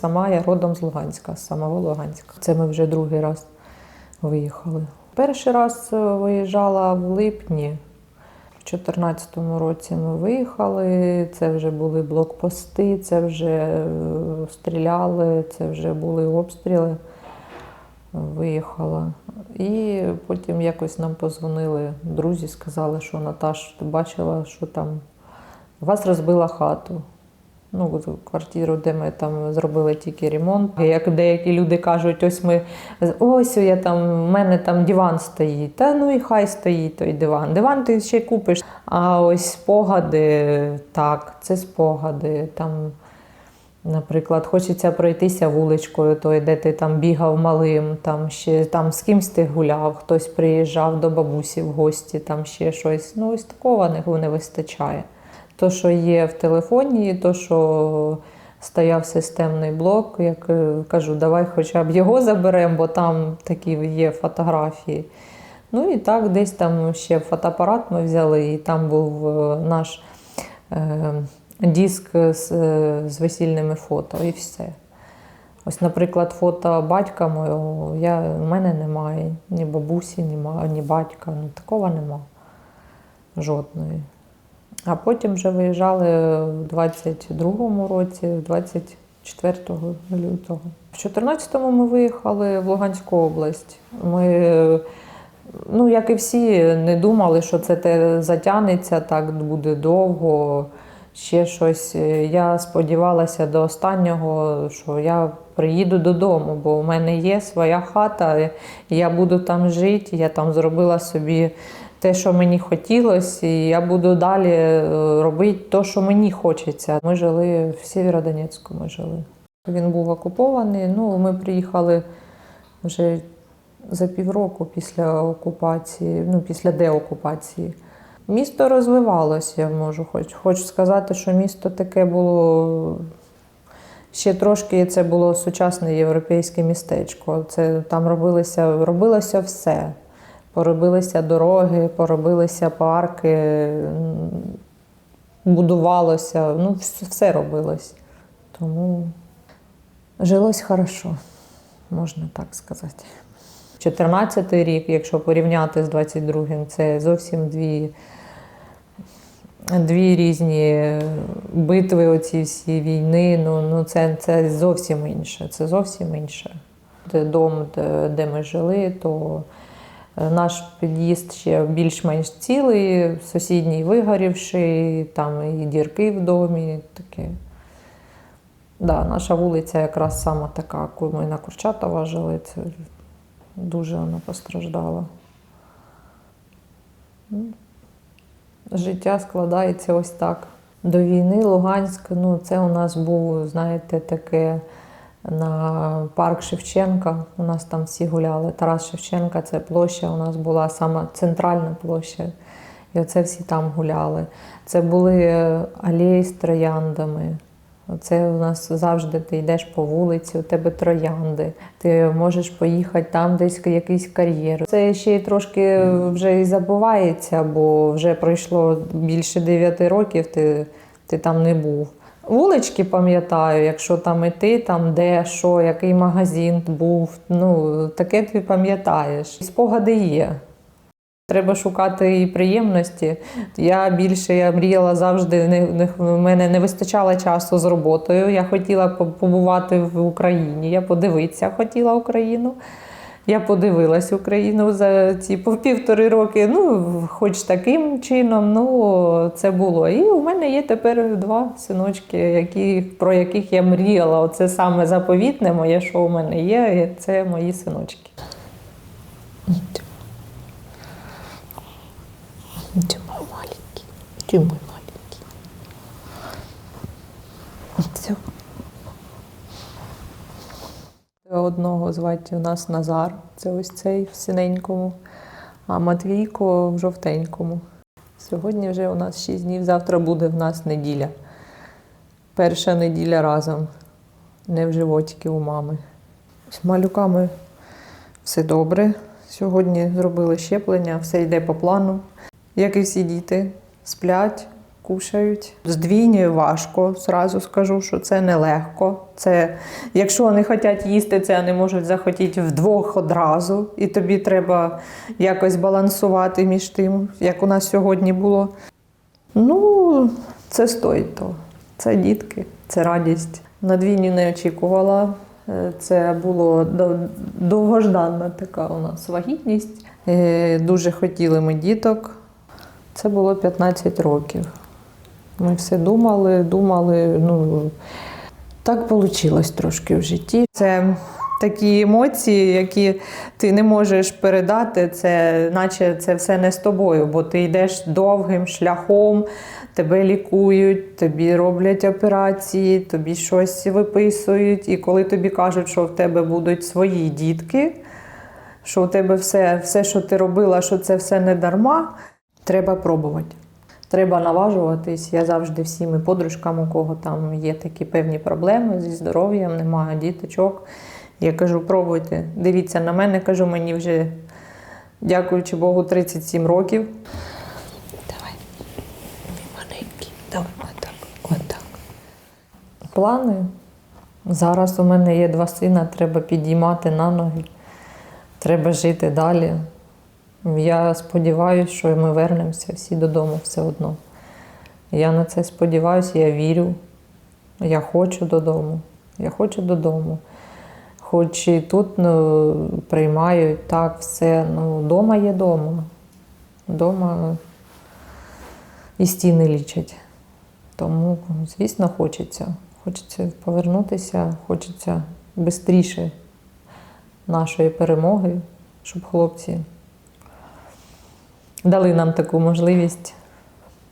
сама я родом з Луганська, з самого Луганська. Це ми вже другий раз виїхали. Перший раз е, виїжджала в липні. У 2014 році ми виїхали, це вже були блокпости, це вже е, стріляли, це вже були обстріли. Виїхала. І потім якось нам позвонили друзі, сказали, що Наташ, ти бачила, що там вас розбила хату. Ну, квартиру, де ми там зробили тільки ремонт. Як деякі люди кажуть, ось ми ось я там, в мене там диван стоїть. Та ну і хай стоїть той диван. Диван ти ще купиш. А ось спогади, так, це спогади. Там, наприклад, хочеться пройтися вуличкою, той, де ти там бігав малим, там ще там з кимсь ти гуляв, хтось приїжджав до бабусі в гості, там ще щось. Ну, ось такого не, вистачає. То, що є в телефоні, то, що стояв системний блок, як е, кажу, давай хоча б його заберемо, бо там такі є фотографії. Ну і так, десь там ще фотоапарат ми взяли, і там був е, наш е, диск з, е, з весільними фото, і все. Ось, наприклад, фото батька мого, я, в мене немає, ні бабусі, ні, ні батька, ну такого нема. Жодної. А потім вже виїжджали в 22-му році, 24 лютого. В 14-му ми виїхали в Луганську область. Ми, ну, як і всі, не думали, що це те затягнеться, так буде довго, ще щось. Я сподівалася до останнього, що я приїду додому, бо у мене є своя хата, і я буду там жити, я там зробила собі те, що мені хотілося, і я буду далі е, робити те, що мені хочеться. Ми жили в Сєвєродонецьку, ми жили. Він був окупований. Ну, ми приїхали вже за півроку після окупації, ну, після деокупації. Місто розвивалося, я можу хоч, хочу сказати, що місто таке було. Ще трошки це було сучасне європейське містечко. Це там робилося, робилося все. Поробилися дороги, поробилися парки, будувалося, ну, все робилось. Тому жилось хорошо, можна так сказати. 14 рік, якщо порівняти з 22-м, це зовсім дві, дві різні битви, оці всі війни. Ну, ну це, це зовсім інше. Це зовсім інше. Дом, де, ми жили, то наш під'їзд ще більш-менш цілий, сусідній вигорівший, там і дірки в домі. Таке. Да, наша вулиця якраз сама така, коли ми на Курчатова жили, це дуже вона постраждала. Життя складається ось так. До війни Луганськ, ну це у нас був, знаєте, таке на парк Шевченка. У нас там всі гуляли. Тарас Шевченка, це площа у нас була сама центральна площа. І оце всі там гуляли. Це були е, алеї з трояндами. Це у нас завжди ти йдеш по вулиці, у тебе троянди. Ти можеш поїхати там, десь якийсь кар'єр. Це ще й трошки вже і забувається, бо вже пройшло більше 9 років, ти, ти там не був. Вулички пам'ятаю, якщо там іти, там де, що, який магазин був. Ну, таке ти пам'ятаєш. Спогади є. Треба шукати і приємності. Я більше я мріяла завжди. Не, не в мене не вистачало часу з роботою. Я хотіла побувати в Україні. Я подивитися хотіла Україну. Я подивилась Україну за ці півтори роки. Ну, хоч таким чином, ну це було. І у мене є тепер два синочки, які, про яких я мріяла. Оце саме заповітне моє, що у мене є, це мої синочки. Ты мой маленький. Мой маленький. Все. Одного звати у нас Назар, це ось цей в синенькому, а Матвійко в жовтенькому. Сьогодні вже у нас 6 днів, завтра буде в нас неділя. Перша неділя разом, не в животики у мами. З малюками все добре. Сьогодні зробили щеплення, все йде по плану. Як і всі діти, сплять, кушають. З двійнею важко, зразу скажу, що це нелегко. Це, якщо вони хочуть їсти, це вони можуть захотіти вдвох одразу, і тобі треба якось балансувати між тим, як у нас сьогодні було. Ну, це стоїть того. Це дітки, це радість. На двійню не очікувала. Е, Це було дов- довгожданна така у нас вагітність. Е, Дуже хотіли ми діток. Це було 15 років. Ми все думали, думали. Ну, так вийшло трошки в житті. Це такі емоції, які ти не можеш передати, це наче це все не з тобою, бо ти йдеш довгим шляхом, тебе лікують, тобі роблять операції, тобі щось виписують. І коли тобі кажуть, що в тебе будуть свої дітки, що у тебе все, все, що ти робила, що це все не дарма, треба пробувати. Треба наважуватись. Я завжди всім і подружкам, у кого там є такі певні проблеми зі здоров'ям, немає діточок. Я кажу, пробуйте. Дивіться на мене, кажу, мені вже, дякуючи Богу, 37 років. Давай. Маленький. Давай, отак. Отак. Плани. Зараз у мене є два сина, треба підіймати на ноги, треба жити далі. Я сподіваюся, що ми вернемося всі додому все одно. Я на це сподіваюся, я вірю. Я хочу додому. Я хочу додому. Хоч і тут ну, приймають так, все. Ну, вдома є дома. Вдома і стіни лічать. Тому, звісно, хочеться. Хочеться повернутися, хочеться швидше нашої перемоги, щоб хлопці дали нам таку можливість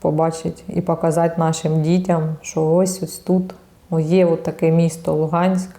побачити і показати нашим дітям, що ось ось тут є от таке місто Луганськ,